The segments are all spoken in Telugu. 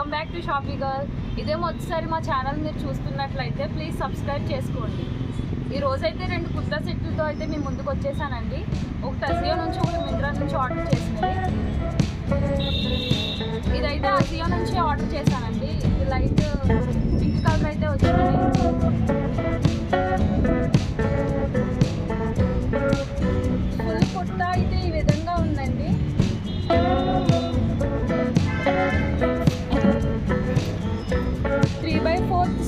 Welcome back to shoppy girl. ఇదే మొదటిసారి మా ఛానల్ మీరు చూస్తున్నట్లయితే ప్లీజ్ సబ్స్క్రైబ్ చేసుకోండి. ఈ రోజైతే రెండు కుర్తా సెట్లతో అయితే మేము ముందుకు వచ్చేసానండి. ఒక అజియో నుంచి ఒకటి మింత్రా నుంచి ఆర్డర్ చేసినది ఇదైతే అజియో నుంచి ఆర్డర్ చేశానండి. ఇది లైట్ పింక్ కలర్ అయితే వచ్చింది.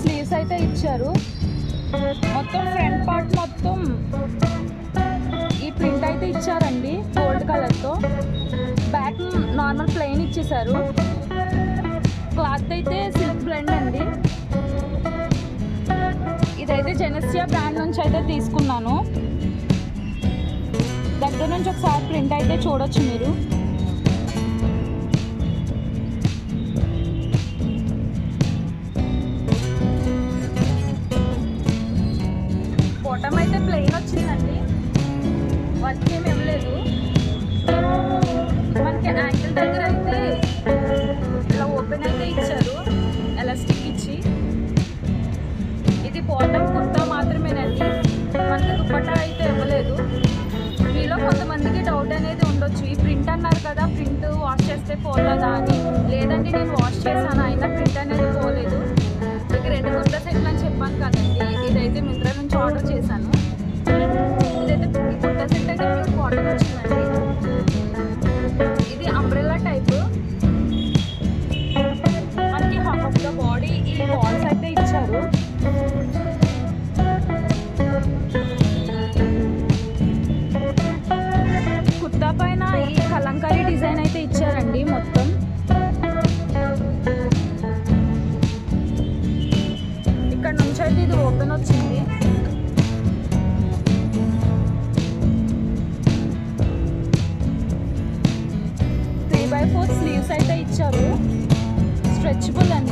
స్లీవ్స్ అయితే ఇచ్చారు. మొత్తం ఫ్రంట్ పార్ట్ మొత్తం ఈ ప్రింట్ అయితే ఇచ్చారండి గోల్డ్ కలర్తో బ్యాక్ నార్మల్ ప్లెయిన్ ఇచ్చేసారు. క్లాత్ అయితే సిల్క్ బ్లెండ్ అండి. ఇదైతే జెనసియా బ్రాండ్ నుంచి అయితే తీసుకున్నాను. దగ్గర నుంచి ఒకసారి ప్రింట్ అయితే చూడొచ్చు మీరు. ఆర్డర్ చేశాను. ఇదైతే కుర్తా సెట్ అయితే వచ్చిందండి. ఇది అంబ్రెల్లా టైప్ మనకి హాఫ్ ఆఫ్ ద బాడీ ఈ బాల్స్ అయితే ఇచ్చారు. స్ట్రెచబుల్ అండి ఇదైతే